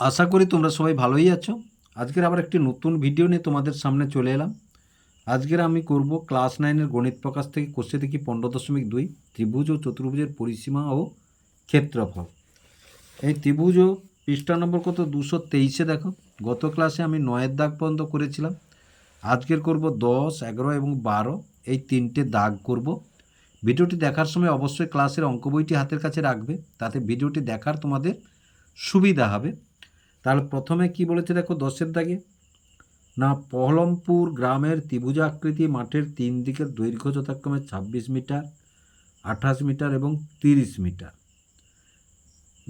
আশা করি তোমরা সবাই ভালোই আছো। আজকের আবার একটি নতুন ভিডিও নিয়ে তোমাদের সামনে চলে এলাম। আজকের আমি করব ক্লাস নাইনের গণিত প্রকাশ থেকে কোষে দেখি পনেরো দশমিক দুই, ত্রিভুজ ও চতুর্ভুজের পরিসীমা ও ক্ষেত্রফল। এই ত্রিভুজ ও পৃষ্ঠা নম্বর কত? দুশো তেইশে দেখো। গত ক্লাসে আমি নয়ের দাগ পর্যন্ত করেছিলাম। আজকের করব দশ, এগারো এবং বারো। এই তিনটে দাগ করব। ভিডিওটি দেখার সময় অবশ্যই ক্লাসের অঙ্ক বইটি হাতের কাছে রাখবে। তাতে ভিডিওটি দেখার তোমাদের সুবিধা হবে। তাহলে প্রথমে কি বলেছে দেখো দশের দাগে? না, পহলমপুর গ্রামের ত্রিভুজাকৃতি মাঠের তিন দিকের দৈর্ঘ্য যথাক্রমে ছাব্বিশ মিটার, আঠাশ মিটার এবং তিরিশ মিটার।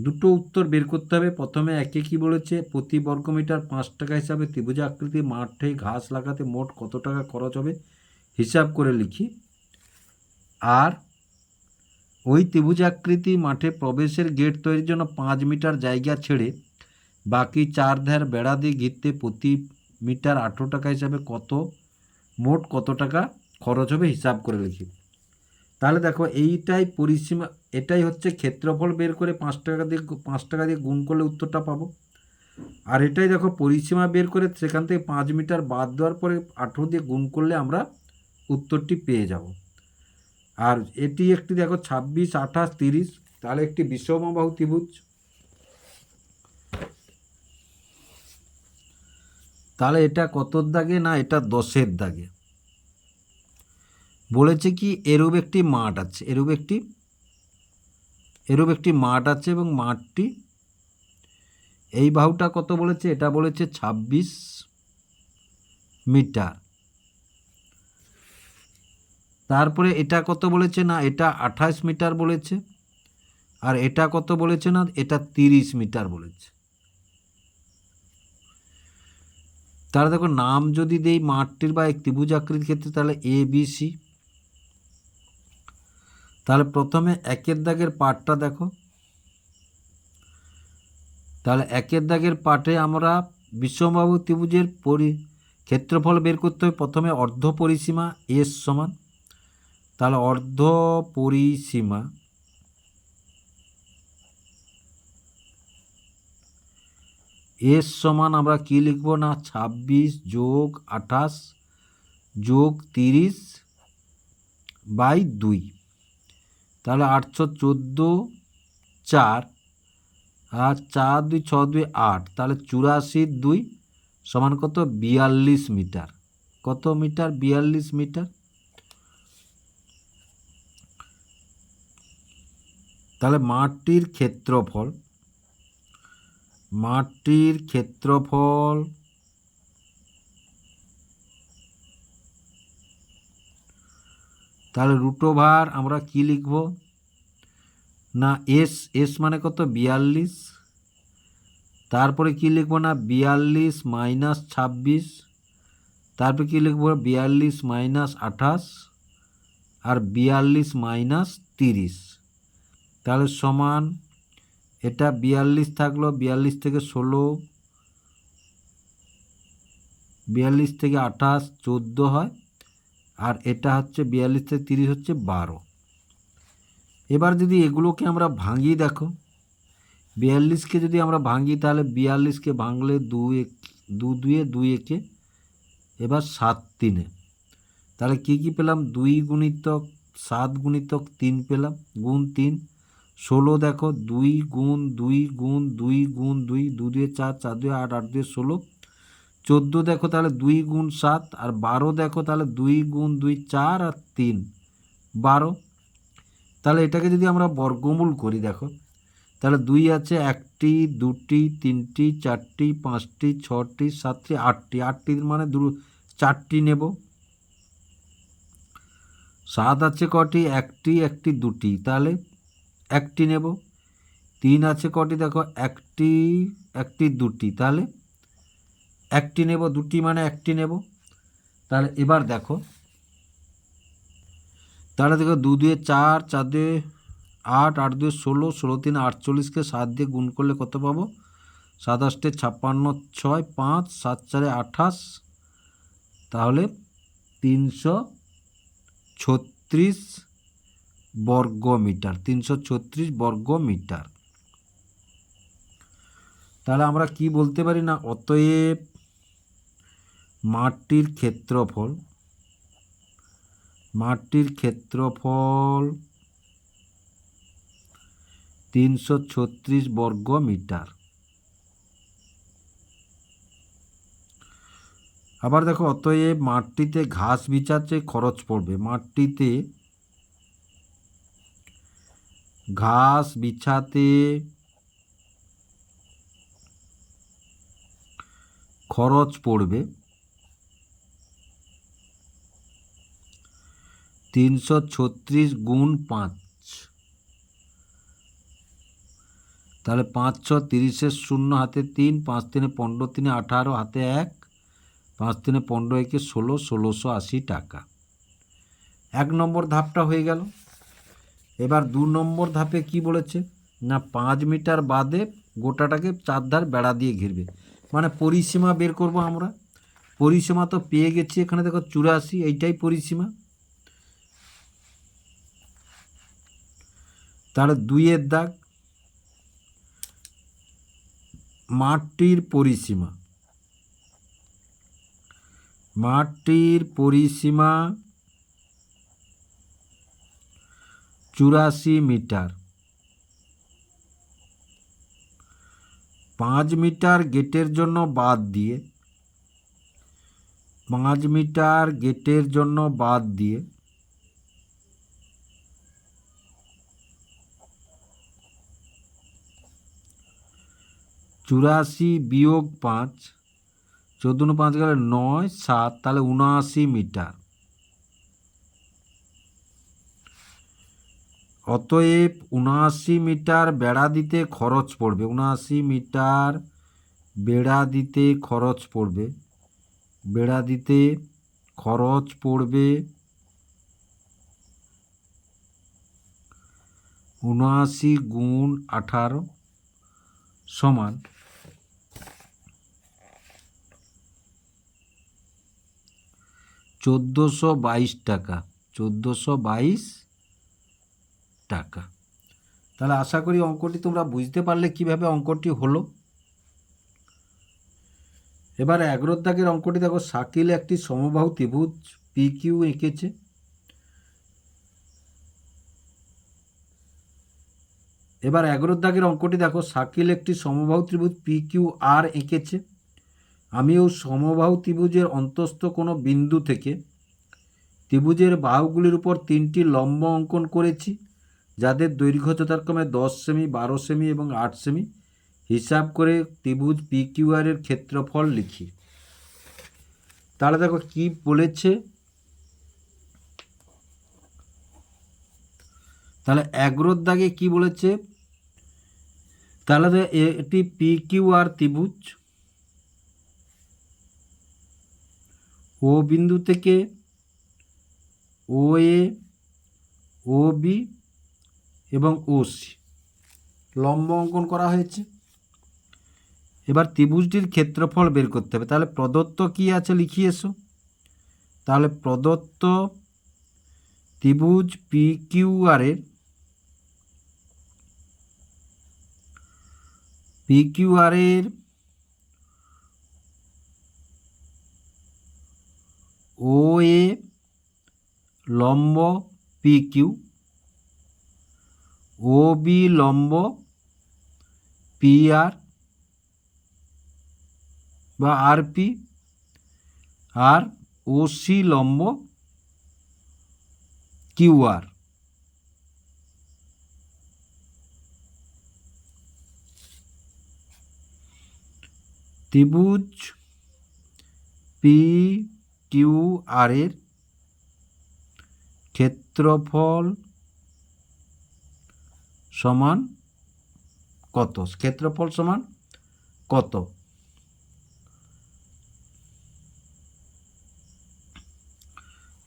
দুটো উত্তর বের করতে হবে। প্রথমে একে কি বলেছে? প্রতি বর্গ মিটার পাঁচ টাকা হিসাবে ত্রিভুজাকৃতি মাঠে ঘাস লাগাতে মোট কত টাকা খরচ হবে? হিসাব করে লিখি। আর, ওই ত্রিভুজাকৃতি মাঠে প্রবেশের গেট তৈরির জন্য পাঁচ মিটার জায়গা ছেড়ে বাকি চার ধার বেড়া দিয়ে ঘিরতে প্রতি মিটার আঠেরো টাকা হিসাবে কত, মোট কত টাকা খরচ হবে হিসাব করে লিখি। তাহলে দেখো এইটাই পরিসীমা, এটাই হচ্ছে ক্ষেত্রফল বের করে পাঁচ টাকা দিয়ে পাঁচ টাকা দিয়ে গুণ করলে উত্তরটা পাবো। আর এটাই দেখো পরিসীমা বের করে সেখান থেকে পাঁচ মিটার বাদ দেওয়ার পরে আঠেরো দিয়ে গুণ করলে আমরা উত্তরটি পেয়ে যাব। আর এটি একটি দেখো ছাব্বিশ, আঠাশ, তিরিশ, তাহলে একটি বিষমবাহু ত্রিভুজ। তাহলে এটা কতর দাগে? না, এটা দশের দাগে। বলেছে কি, এরূপ একটি মাঠ আছে। এরূপ একটি এরূপ একটি মাঠ আছে এবং মাঠটি, এই বাহুটা কত বলেছে? এটা বলেছে ছাব্বিশ মিটার। তারপরে এটা কত বলেছে? না, এটা আঠাশ মিটার বলেছে। আর এটা কত বলেছে? না, এটা তিরিশ মিটার বলেছে। তাহলে দেখো নাম যদি দেই মাঠটির বা এক ত্রিভুজ আকৃতির ক্ষেত্রে, তাহলে এ বি সি তাহলে প্রথমে একের দাগের পাটটা দেখো। তাহলে একের দাগের পাটে আমরা বিশ্ববাবু ত্রিভুজের পরি, ক্ষেত্রফল বের করতে হবে। প্রথমে অর্ধ পরিসীমা এস সমান। তাহলে অর্ধ পরিসীমা এস সমান আমরা কি লিখব না? ছাব্বিশ যোগ আঠাশ যোগ তিরিশ বাই দুই। তাহলে আটশো চোদ্দ চার আর চার দুই ছ দুই আট। তাহলে চুরাশি দুই সমান কত? বিয়াল্লিশ মিটার। কত মিটার? বিয়াল্লিশ মিটার। তাহলে মাঠটির ক্ষেত্রফল মাঠটির ক্ষেত্রফল তাহলে রুটোভার আমরা কি লিখব? না এস এস মানে কত? বিয়াল্লিশ। তারপরে কি লিখব না? বিয়াল্লিশ মাইনাস ছাব্বিশ। তারপরে কি লিখব? বিয়াল্লিশ মাইনাস আঠাশ। আর বিয়াল্লিশ মাইনাস তিরিশ। তাহলে সমান এটা বিয়াল্লিশ থাকল, বিয়াল্লিশ থেকে ষোলো, বিয়াল্লিশ থেকে আঠাশ, চোদ্দ হয়, আর এটা হচ্ছে বিয়াল্লিশ থেকে তিরিশ হচ্ছে বারো। এবার যদি এগুলোকে আমরা ভাঙি দেখো, বিয়াল্লিশকে যদি আমরা ভাঙি তাহলে বিয়াল্লিশকে ভাঙলে দু এক, দু দুয়ে, দুই একে, এবার সাত তিনে। তাহলে কী কী পেলাম? দুই গুণিতক সাত গুণিতক তিন পেলাম, গুণ তিন ষোলো দেখো, দুই গুণ দুই গুণ দুই গুণ, দুই, দু দুয়ে চার চার দুয়ে আট আট দুয়ে ষোলো। চোদ্দ দেখো তাহলে দুই গুণ সাত, আর বারো দেখো তাহলে দুই গুণ, দুই, চার, আর তিন। বারো। তাহলে এটাকে যদি আমরা বর্গমূল করি দেখো, তাহলে দুই আছে একটি, দুটি, তিনটি, চারটি, পাঁচটি, ছটি, সাতটি, আটটি। আটটি মানে দু চারটি নেব। সাত আছে কটি, একটি একটি, দুটি। তাহলে একটি নেব। তিন আছে কটি? দেখো, একটি একটি, দুটি। তাহলে একটি নেব, দুটি মানে একটি নেব। তাহলে এবার দেখো। তাহলে দেখো, দু দুয়ে চার চার দুয়ে আট আট দুয়ে ষোলো ষোলো তিন, আটচল্লিশকে সাত দিয়ে গুণ করলে কত পাবো? সাতাশটে ছাপ্পান্ন, ছয়, পাঁচ, সাত, চারে আঠাশ। তাহলে তিনশো ছত্রিশ বর্গ মিটার তিনশো ছত্রিশ বর্গ মিটার তাহলে আমরা কি বলতে পারি না? অতএব মাঠটির ক্ষেত্রফল মাঠটির ক্ষেত্রফল তিনশো ছত্রিশ বর্গ মিটার আবার দেখো, অতএব মাঠটিতে ঘাস বিছাতে খরচ পড়বে। মাঠটিতে ঘাস, বিছাতে, খরচ পড়বে। তিনশো ছত্রিশ গুণ পাঁচ। তাহলে পাঁচ ছ তিরিশের শূন্য হাতে তিন, পাঁচ তিনে পনেরো, তিনে আঠারো, হাতে এক, পাঁচ তিনে পনেরো, একে ষোলো, ষোলোশো আশি টাকা। এক নম্বর ধাপটা হয়ে গেল। এবার দু নম্বর ধাপে কি বলেছে? না, পাঁচ মিটার বাদে গোটাটাকে চারধার বেড়া দিয়ে ঘিরবে। মানে পরিসীমা বের করব আমরা। পরিসীমা তো পেয়ে গেছি এখানে, দেখো চুরাশি, এইটাই পরিসীমা। তাহলে দুইয়ের দাগ, মাঠটির পরিসীমা। মাঠটির পরিসীমা চুরাশি মিটার। পাঁচ মিটার গেটের জন্য বাদ দিয়ে, পাঁচ মিটার গেটের জন্য বাদ দিয়ে, চুরাশি বিয়োগ পাঁচ, চোদ্দ পাঁচ গেলে নয়, সাত, তাহলে উনআশি মিটার। অতএব উনআশি মিটার বেড়া দিতে খরচ পড়বে, উনআশি মিটার বেড়া দিতে খরচ পড়বে, বেড়া দিতে খরচ পড়বে উনআশি গুণ আঠারো সমান চোদ্দোশো বাইশ টাকা, চোদ্দোশো বাইশ টাকা। তাহলে আশা করি অঙ্কটি তোমরা বুঝতে পারলে কীভাবে অঙ্কটি হলো। এবার এগারো দাগের অঙ্কটি দেখো, শাকিল একটি সমবাহু ত্রিভুজ পি কিউ এঁকেছে। এবার এগারো দাগের অঙ্কটি দেখো, শাকিল একটি সমবাহু ত্রিভুজ পি কিউ আর এঁকেছে। আমিও সমবাহু ত্রিভুজের অন্তস্থ কোনো বিন্দু থেকে ত্রিভুজের বাহুগুলির উপর তিনটি লম্ব অঙ্কন করেছি। যাদের দৈর্ঘ্য যথাক্রমে দশ সেমি, বারো সেমি এবং আট সেমি, হিসাব করে ত্রিভুজ পি কিউ আরের ক্ষেত্রফল লিখি। তাহলে দেখো কি বলেছে? তাহলে এগারোর দাগে কি বলেছে? তাহলে এটি পি কিউ আর ত্রিভুজ। ও বিন্দু থেকে ও এ, ও বি এবং ও সি লম্ব অঙ্কন করা হয়েছে। এবার ত্রিভুজটির ক্ষেত্রফল বের করতে হবে। তাহলে প্রদত্ত কি আছে লিখিয়ে এসো। তাহলে প্রদত্ত ত্রিভুজ পি কিউ আরের পি কিউ আরের ও এ লম্ব পি কিউ ও বি লম্ব পি আর বা আর পি আর ও সি লম্ব কিউ আর ত্রিভুজ পি কিউ আর এর ক্ষেত্রফল সমান কত? ক্ষেত্রফল সমান কত?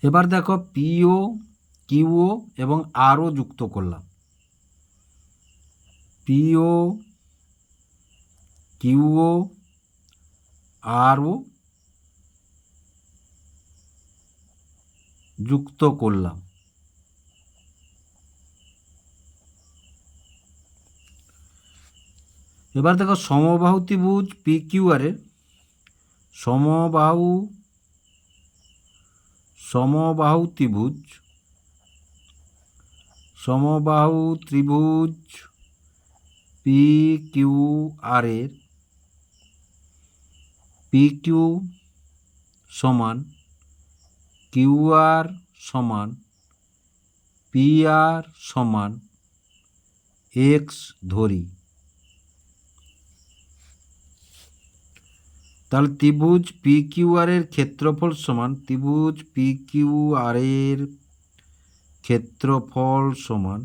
এবার দেখো পিও কিউও এবং আরও যুক্ত করলাম। পিও কিউও আরও যুক্ত করলাম। এবার দেখো সমবাহু ত্রিভুজ পি কিউ আর এর সমবাহু সমবাহু ত্রিভুজ সমবাহু ত্রিভুজ পি কিউ আর এর পি কিউ সমান কিউ আর সমান পি আর সমান এক্স ধরি। তাহলে ত্রিভুজ পি কিউ আর এর ক্ষেত্রফল সমান, ত্রিভুজ পি কিউ আর এর ক্ষেত্রফল সমান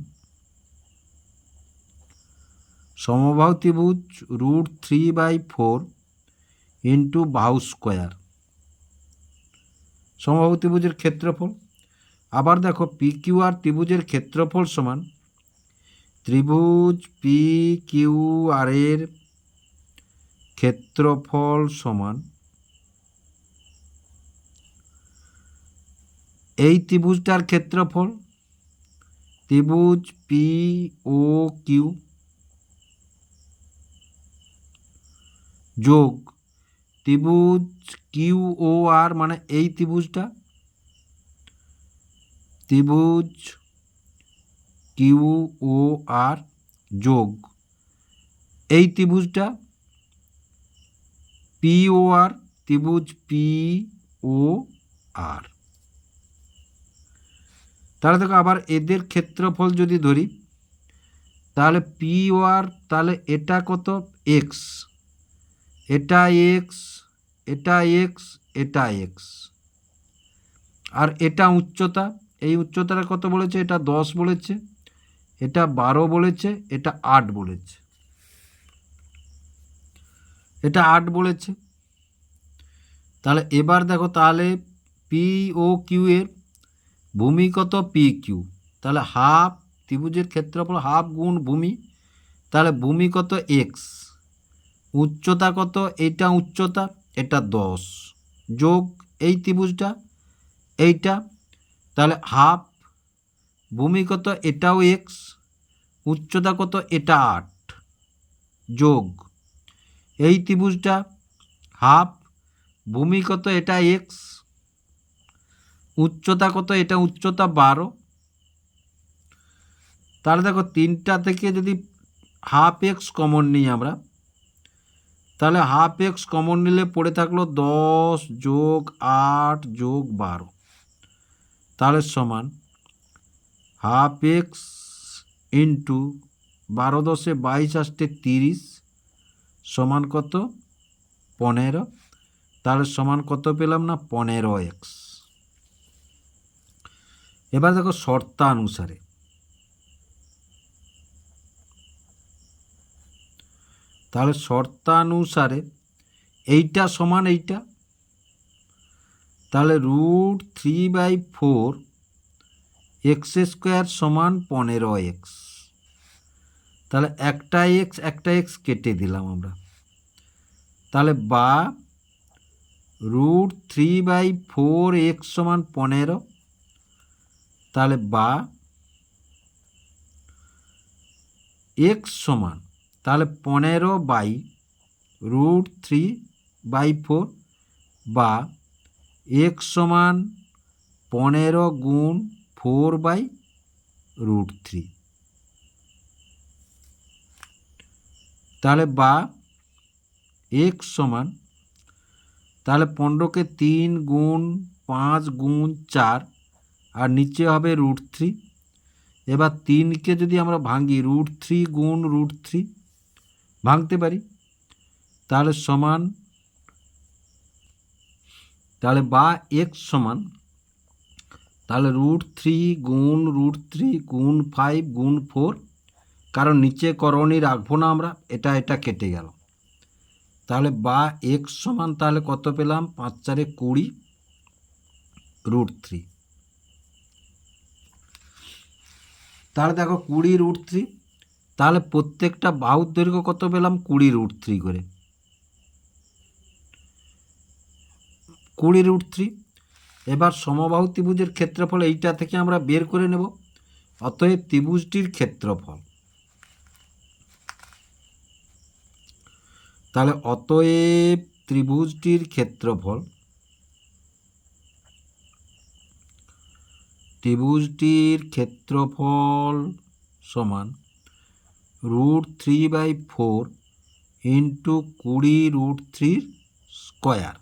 সমবাহু ত্রিভুজ root three by four into বাহু স্কোয়ার সমবাহু ত্রিভুজের ক্ষেত্রফল। আবার দেখো পি কিউ আর ত্রিভুজের ক্ষেত্রফল সমান, ত্রিভুজ পি কিউ আর এর ক্ষেত্রফল সমান এই ত্রিভুজটার ক্ষেত্রফল ত্রিভুজ পি ও কিউ যোগ ত্রিভুজ কিউ ও আর মানে এই ত্রিভুজটা ত্রিভুজ কিউ ও আর যোগ এই ত্রিভুজটা পি ও আর ত্রিভুজ পি ও আর তাহলে দেখো আবার এদের ক্ষেত্রফল যদি ধরি, তাহলে পি ও আর তাহলে এটা কত? এক্স এটা এক্স এটা এক্স এটা এক্স আর এটা উচ্চতা, এই উচ্চতাটা কত বলেছে? এটা দশ বলেছে। এটা বারো বলেছে, এটা আট বলেছে। এটা আট বলেছে। তাহলে এবার দেখো তাহলে পি ও কিউ এর ভূমি কত পি কিউ তাহলে হাফ ত্রিভুজের ক্ষেত্রফল হাফ গুণ ভূমি। তাহলে ভূমি কত এক্স উচ্চতা কত? এইটা উচ্চতা, এটা দশ। যোগ এই ত্রিভুজটা, এইটা। তাহলে হাফ ভূমি কত এটাও এক্স উচ্চতা কত? এটা আট। যোগ এই ত্রিভুজটা হাফ, ভূমি কত এটা এক্স উচ্চতা কত এটা উচ্চতা বারো। তাহলে দেখো তিনটা থেকে যদি হাফ এক্স কমন নিই আমরা, তাহলে হাফ এক্স কমন নিলে পড়ে থাকল দশ যোগ আট যোগ বারো। তাহলে সমান হাফ এক্স ইন্টু বারো দশে বাইশ আসতে তিরিশ সমান কত? পনেরো। তাহলে সমান কত পেলাম না? পনেরো এক্স এবার দেখো শর্তানুসারে। তাহলে শর্তানুসারে এইটা সমান এইটা। তাহলে root three by four X square সমান পনেরো এক্স তাহলে একটা এক্স একটা এক্স কেটে দিলাম আমরা। তাহলে বা root three by four X সমান পনেরো। তাহলে বা এক্স সমান, তাহলে পনেরো by root three by four বা এক্স সমান পনেরো গুণ ফোর বাই রুট থ্রি তাহলে বা এক্স সমান, তাহলে পনেরোকে তিন গুণ পাঁচ গুণ চার, আর নিচে হবে রুট থ্রি এবার তিনকে যদি আমরা ভাঙি রুট থ্রি গুণ রুট থ্রি ভাঙতে পারি। তাহলে সমান, তাহলে বা এক্স সমান, তাহলে রুট থ্রি গুণ রুট থ্রি গুণ ফাইভ গুণ ফোর কারণ নিচে করণী রাখব না আমরা, এটা এটা কেটে গেল। তাহলে বা এক্স সমান তাহলে কত পেলাম? পাঁচ চারে কুড়ি রুট থ্রি। তাহলে দেখো কুড়ি রুট থ্রি, তাহলে প্রত্যেকটা বাহুর দৈর্ঘ্য কত পেলাম? কুড়ি রুট থ্রি করে। কুড়ি রুট থ্রি, এবার সমবাহু ত্রিভুজের ক্ষেত্রফল এইটা থেকে আমরা বের করে নেব, অতএব ত্রিভুজটির ক্ষেত্রফল। তাহলে অতএব ত্রিভুজটির ক্ষেত্রফল ত্রিভুজটির ক্ষেত্রফল সমান root three by four into কুড়ি রুট থ্রির স্কোয়ার।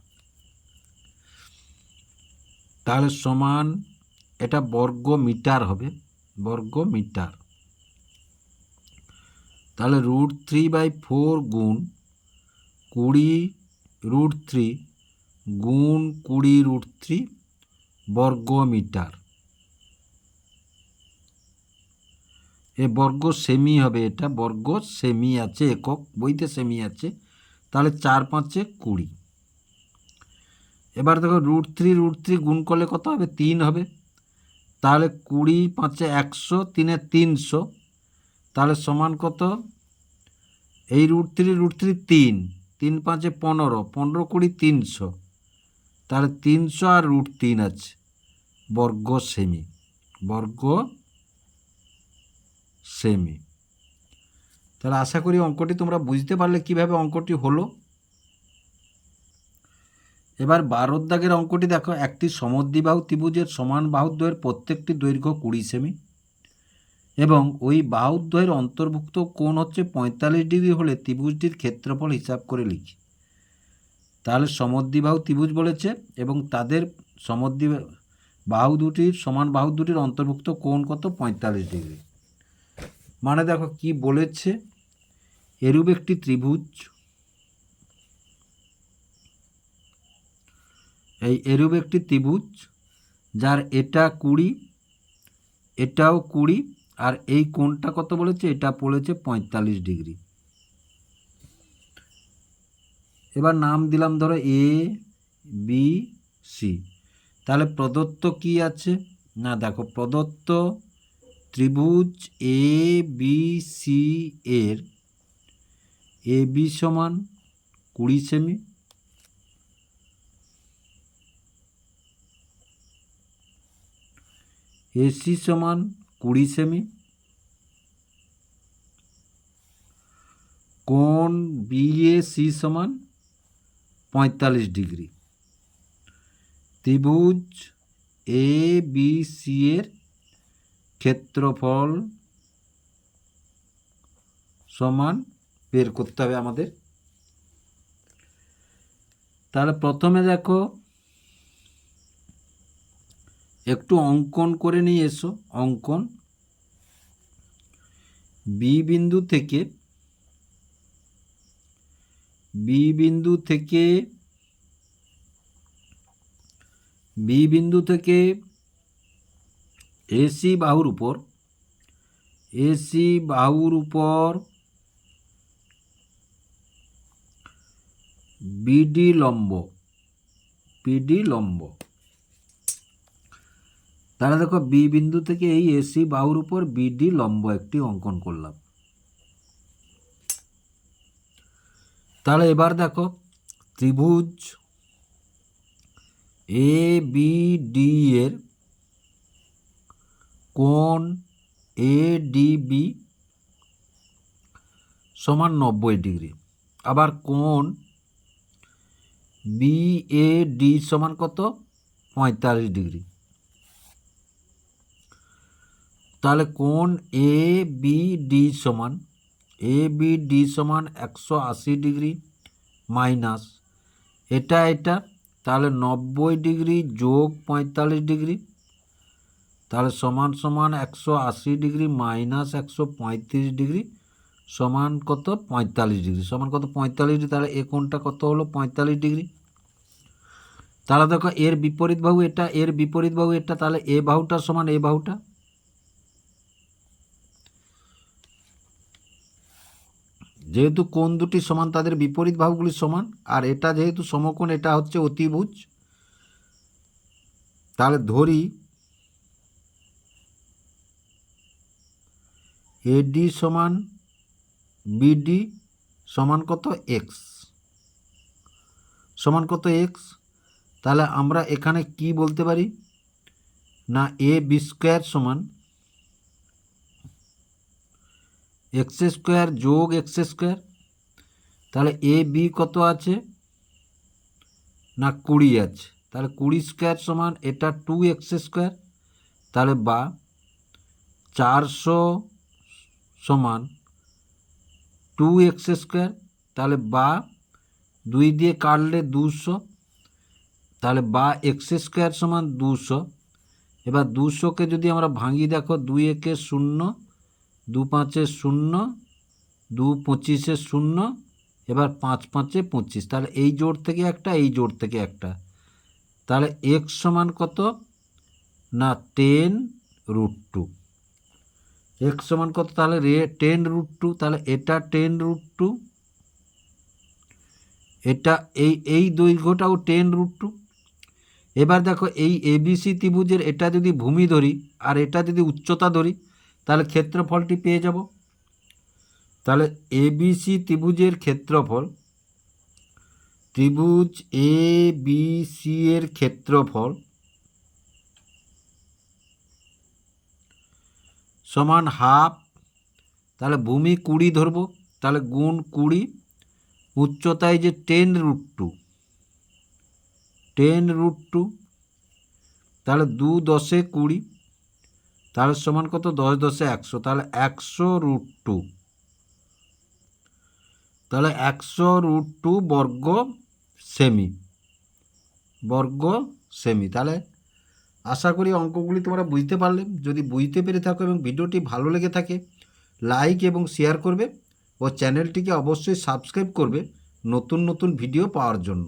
তাহলে সমান এটা বর্গ মিটার হবে, বর্গ মিটার। তাহলে রুট থ্রি বাই ফোর গুণ কুড়ি রুট থ্রি গুণ কুড়ি রুট থ্রি বর্গ মিটার এ বর্গ সেমি হবে এটা, বর্গ সেমি আছে, একক বইতে সেমি আছে, তাহলে চার পাঁচে কুড়ি। এবার দেখো রুট থ্রি রুট থ্রি গুণ করলে কত হবে? তিন হবে। তাহলে কুড়ি পাঁচে একশো, তিনে তিনশো, তাহলে সমান কত? এই রুট থ্রি রুট থ্রি তিন। তিন পাঁচে পনেরো পনেরো কুড়ি তিনশো। তাহলে তিনশো আর রুট তিন আছে, বর্গ সেমি বর্গ সেমি। তাহলে আশা করি অঙ্কটি তোমরা বুঝতে পারলে কীভাবে অঙ্কটি হলো। এবার বারোর দাগের অঙ্কটি দেখো, একটি সমদ্বিবাহু ত্রিভুজের সমান বাহুদ্বয়ের প্রত্যেকটি দৈর্ঘ্য কুড়ি সেমি। এবং ওই বাহুদ্বয়ের অন্তর্ভুক্ত কোণ হচ্ছে পঁয়তাল্লিশ ডিগ্রি হলে ত্রিভুজটির ক্ষেত্রফল হিসাব করে লিখি। তাহলে সমদ্বিবাহু ত্রিভুজ বলেছে এবং তাদের সমদ্বি বাহু দুটির সমান বাহু দুটির অন্তর্ভুক্ত কোণ কত? পঁয়তাল্লিশ ডিগ্রি। মানে দেখো কি বলেছে? এরূপ একটি ত্রিভুজ। এই এরূপ একটি ত্রিভুজ যার এটা কুড়ি, এটাও কুড়ি আর এই কোণটা কত বলেছে? এটা পড়েছে পঁয়তাল্লিশ ডিগ্রি। এবার নাম দিলাম ধরো এ বি সি তাহলে প্রদত্ত কি আছে? না, দেখো, প্রদত্ত ত্রিভুজ এ বি সি এর এ বি সমান কুড়ি সেমি। এসি সমান কুড়ি সেমি? কোণ বিএসি সমান পঁয়তাল্লিশ ডিগ্রি। ত্রিভুজ এ বি সি এর ক্ষেত্রফল সমান, বের করতে হবে আমাদের। তাহলে প্রথমে দেখো একটু অঙ্কন করে নিয়ে এসো, অঙ্কন। বি বিন্দু থেকে বি বিন্দু থেকে বি বিন্দু থেকে এসি বাহুর উপর এসি বাহুর উপর বিডি লম্ব বিডি লম্ব। তাহলে দেখো বি বিন্দু থেকে এই এসি বাহুর উপর বিডি লম্ব একটি অঙ্কন করলাম। তাহলে এবার দেখো ত্রিভুজ এ বি ডি এর কোণ এ ডি বি সমান নব্বই ডিগ্রি। আবার কোণ বি এ ডি সমান কত? পঁয়তাল্লিশ ডিগ্রি। তাহলে কোন এ বি ডি সমান এ বি ডি সমান একশো আশি ডিগ্রি মাইনাস। এটা এটা, তাহলে নব্বই ডিগ্রি যোগ পঁয়তাল্লিশ ডিগ্রি, তাহলে সমান সমান একশো আশি ডিগ্রি মাইনাস একশো পঁয়ত্রিশ ডিগ্রি সমান কত? পঁয়তাল্লিশ ডিগ্রি। সমান কত? পঁয়তাল্লিশ ডিগ্রি। তাহলে এ কোণটা কত হলো? পঁয়তাল্লিশ ডিগ্রি। তাহলে দেখো এর বিপরীত বাহু এটা, এর বিপরীত বাহু এটা, তাহলে এ বাহুটা সমান এ বাহুটা। যেহেতু কোণ দুটি সমান, তাদের বিপরীত বাহুগুলি সমান। আর এটা যেহেতু সমকোণ, এটা হচ্ছে অতিভুজ। তাহলে ধরি এডি সমান বিডি সমান কত এক্স? সমান কত এক্স? তাহলে আমরা এখানে কি বলতে পারি? না, এ বি স্কোয়ার সমান এক্স স্কোয়ার যোগ এক্স স্কোয়ার, তাহলে এ বি কত আছে? না, কুড়ি আছে। তাহলে কুড়ি স্কোয়ার সমান এটা টু এক্স স্কোয়ার, তাহলে বা চারশো সমান টু এক্স স্কোয়ার, তাহলে বা দুই দিয়ে কাটলে দুশো, তাহলে বা এক্স স্কোয়ার সমান দুশো। এবার দুশোকে যদি আমরা ভাঙি দেখো, দুই একে শূন্য দু পাঁচে শূন্য, দু পঁচিশে শূন্য, এবার পাঁচ পাঁচে পঁচিশ। তাহলে এই জোড় থেকে একটা, এই জোড় থেকে একটা। তাহলে এক্স সমান কত? না টেন রুট টু এক্স সমান কত? তাহলে রে টেন রুট টু তাহলে এটা টেন রুট টু এটা এই এই দৈর্ঘ্যটাও টেন রুট টু এবার দেখো এই এবিসি ত্রিভুজের এটা যদি ভূমি ধরি, আর এটা যদি উচ্চতা ধরি তাহলে ক্ষেত্রফলটি পেয়ে যাব। তাহলে এবিসি ত্রিভুজের ক্ষেত্রফল, ত্রিভুজ এ বি সি এর ক্ষেত্রফল সমান হাফ, তাহলে ভূমি কুড়ি ধরবো, তাহলে গুণ কুড়ি, উচ্চতায় যে ten root two ten root two তাহলে দু দশে কুড়ি তাহলে সমান কত? দশ দশে একশো। তাহলে একশো রুট টু তাহলে একশো রুট টু বর্গ সেমি বর্গ সেমি তাহলে আশা করি অঙ্কগুলি তোমরা বুঝতে পারলে। যদি বুঝতে পেরে থাকো এবং ভিডিওটি ভালো লেগে থাকে লাইক এবং শেয়ার করবে ও চ্যানেলটিকে অবশ্যই সাবস্ক্রাইব করবে নতুন নতুন ভিডিও পাওয়ার জন্য।